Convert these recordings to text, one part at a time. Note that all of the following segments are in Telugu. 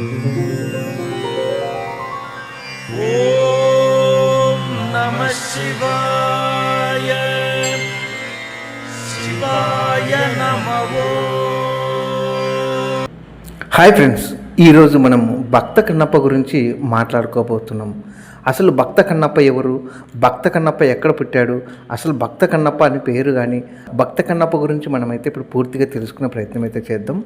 ఓం నమ శివాయ. శివాయ నమవో హాయ్ ఫ్రెండ్స్ ఈరోజు మనం భక్త కన్నప్ప గురించి మాట్లాడుకోబోతున్నాం. అసలు భక్త కన్నప్ప ఎవరు? భక్త కన్నప్ప ఎక్కడ పుట్టాడు? అసలు భక్త కన్నప్ప అని పేరు కానీ భక్త కన్నప్ప గురించి మనమైతే ఇప్పుడు పూర్తిగా తెలుసుకునే ప్రయత్నం అయితే చేద్దాం.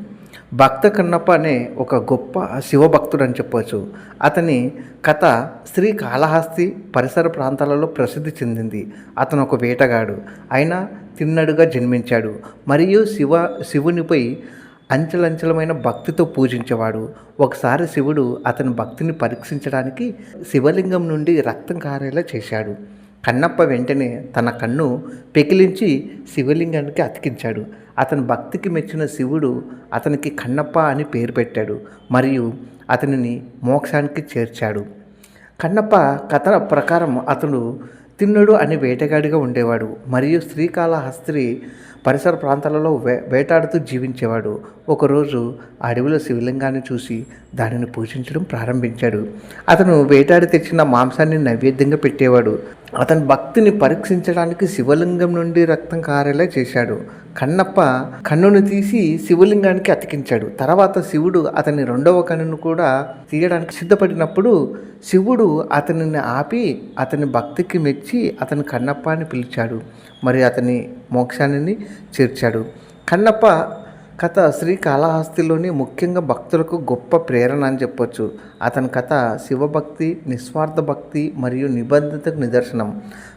భక్త కన్నప్ప అనే ఒక గొప్ప శివభక్తుడు అని చెప్పవచ్చు అతని కథ శ్రీ కాళహస్తి పరిసర ప్రాంతాలలో ప్రసిద్ధి చెందింది. అతను ఒక వేటగాడు. అయినా తిన్నడుగా జన్మించాడు. మరియు శివ శివునిపై అంచెలంచెలమైన భక్తితో పూజించేవాడు. ఒకసారి శివుడు అతని భక్తిని పరీక్షించడానికి శివలింగం నుండి రక్తం కారేలా చేశాడు. కన్నప్ప వెంటనే తన కన్ను పెకిలించి శివలింగానికి అతికించాడు. అతని భక్తికి మెచ్చిన శివుడు అతనికి కన్నప్ప అని పేరు పెట్టాడు మరియు అతనిని మోక్షానికి చేర్చాడు. కన్నప్ప కథ ప్రకారం అతడు తిన్నుడు అని వేటగాడిగా ఉండేవాడు. మరియు శ్రీకాళహస్తి పరిసర ప్రాంతాలలో వే వేటాడుతూ జీవించేవాడు. ఒకరోజు అడవిలో శివలింగాన్ని చూసి దానిని పూజించడం ప్రారంభించాడు. అతను వేటాడి తెచ్చిన మాంసాన్ని నైవేద్యంగా పెట్టేవాడు. అతని భక్తిని పరీక్షించడానికి శివలింగం నుండి రక్తం కారేలా చేశాడు. కన్నప్ప కన్నును తీసి శివలింగానికి అతికించాడు. తర్వాత శివుడు అతని రెండవ కన్నును కూడా తీయడానికి సిద్ధపడినప్పుడు శివుడు అతనిని ఆపి అతని భక్తికి మెచ్చి అతని కన్నప్ప అని పిలిచాడు. మరి అతని మోక్షాన్ని చేర్చాడు. కన్నప్ప కథ శ్రీకాళహస్తిలోని ముఖ్యంగా భక్తులకు గొప్ప ప్రేరణ అని చెప్పొచ్చు. అతని కథ శివభక్తి నిస్వార్థ భక్తి మరియు నిబద్ధతకు నిదర్శనం.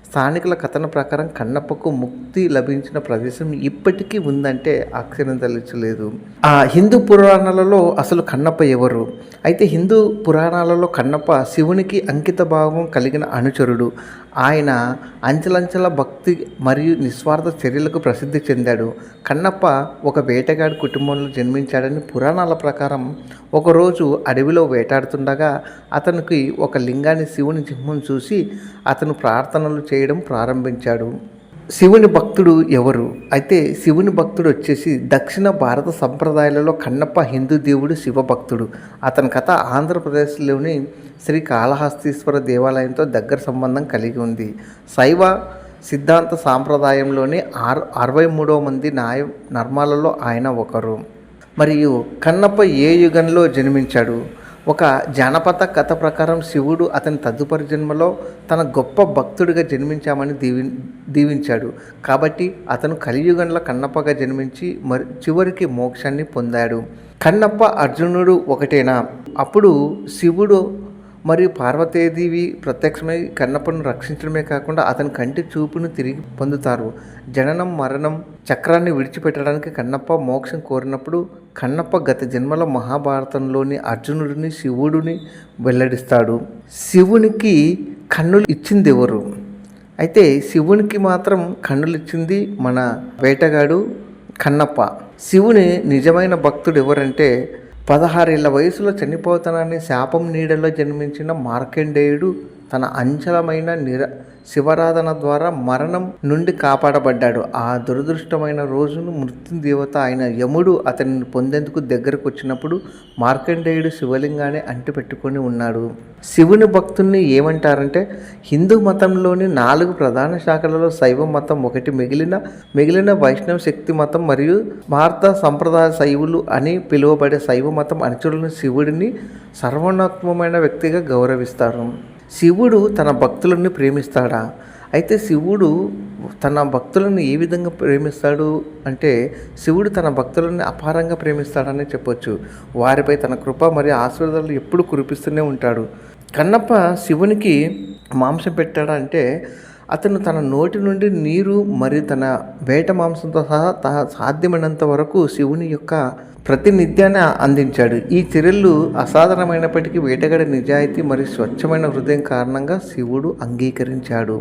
స్థానికుల కథన ప్రకారం కన్నప్పకు ముక్తి లభించిన ప్రదేశం ఇప్పటికీ ఉందంటే ఆశ్చర్యం తలచలేదు ఆ హిందూ పురాణాలలో అసలు కన్నప్ప ఎవరు? అయితే హిందూ పురాణాలలో కన్నప్ప శివునికి అంకిత భావం కలిగిన అనుచరుడు. ఆయన అంచెలంచెల భక్తి మరియు నిస్వార్థ చర్యలకు ప్రసిద్ధి చెందాడు. కన్నప్ప ఒక వేటగాడి కుటుంబంలో జన్మించాడని పురాణాల ప్రకారం ఒకరోజు అడవిలో వేటాడుతుండగా అతనికి ఒక లింగాన్ని శివుని సింహం చూసి అతను ప్రార్థనలు చేయడం ప్రారంభించాడు. శివుని భక్తుడు ఎవరు? అయితే శివుని భక్తుడు వచ్చేసి దక్షిణ భారత సంప్రదాయాలలో కన్నప్ప హిందూ దేవుడు శివ భక్తుడు. అతని కథ ఆంధ్రప్రదేశ్లోని శ్రీ కాళహస్తీశ్వర దేవాలయంతో దగ్గర సంబంధం కలిగి ఉంది. శైవ సిద్ధాంత సాంప్రదాయంలోని ఆరు అరవై మూడవ మంది నాయ నర్మాలలో ఆయన ఒకరు. మరియు కన్నప్ప ఏ యుగంలో జన్మించాడు? ఒక జానపద కథ ప్రకారం శివుడు అతని తదుపరి జన్మలో తన గొప్ప భక్తుడిగా జన్మించామని దీవి దీవించాడు. కాబట్టి అతను కలియుగంలో కన్నప్పగా జన్మించి మరి చివరికి మోక్షాన్ని పొందాడు. కన్నప్ప అర్జునుడు ఒకటేనా? అప్పుడు శివుడు మరియు పార్వతీదేవి ప్రత్యక్షమై కన్నప్పను రక్షించడమే కాకుండా అతని కంటి చూపును తిరిగి పొందుతారు. జననం మరణం చక్రాన్ని విడిచిపెట్టడానికి కన్నప్ప మోక్షం కోరినప్పుడు కన్నప్ప గత జన్మల మహాభారతంలోని అర్జునుడిని శివుడిని వెల్లడిస్తాడు. శివునికి కన్నులు ఇచ్చింది ఎవరు? అయితే శివునికి మాత్రం కన్నులు ఇచ్చింది మన వేటగాడు కన్నప్ప. శివుని నిజమైన భక్తుడు ఎవరంటే పదహారేళ్ళ వయసులో చనిపోతానని శాపం నీడలో జన్మించిన మార్కండేయుడు తన అంచలమైన నిర శివరాధన ద్వారా మరణం నుండి కాపాడబడ్డాడు. ఆ దురదృష్టమైన రోజును మృత్యుదేవత అయిన యముడు అతనిని పొందేందుకు దగ్గరకు వచ్చినప్పుడు మార్కండేయుడు శివలింగాన్ని అంటిపెట్టుకొని ఉన్నాడు. శివుని భక్తుల్ని ఏమంటారంటే హిందూ మతంలోని నాలుగు ప్రధాన శాఖలలో శైవ మతం ఒకటి మిగిలిన మిగిలిన వైష్ణవ శక్తి మతం మరియు భారత సంప్రదాయ శైవులు అని పిలువబడే శైవ మతం అనుచరులను శివుడిని సర్వోన్నతమైన వ్యక్తిగా గౌరవిస్తారు. శివుడు తన భక్తులను ప్రేమిస్తాడా? అయితే శివుడు తన భక్తులను ఏ విధంగా ప్రేమిస్తాడు అంటే శివుడు తన భక్తులను అపారంగా ప్రేమిస్తాడని చెప్పొచ్చు. వారిపై తన కృప మరియు ఆశీర్వాదాలు ఎప్పుడు కురిపిస్తూనే ఉంటాడు. కన్నప్ప శివునికి మాంసం పెట్టాడా అంటే అతను తన నోటి నుండి నీరు మరియు తన వేట మాంసంతో సహా తా సాధ్యమైనంత వరకు శివుని యొక్క ప్రతినిత్యాన్ని అందించాడు. ఈ చర్యలు అసాధారణమైనప్పటికీ వేటగాడి నిజాయితీ మరియు స్వచ్ఛమైన హృదయం కారణంగా శివుడు అంగీకరించాడు.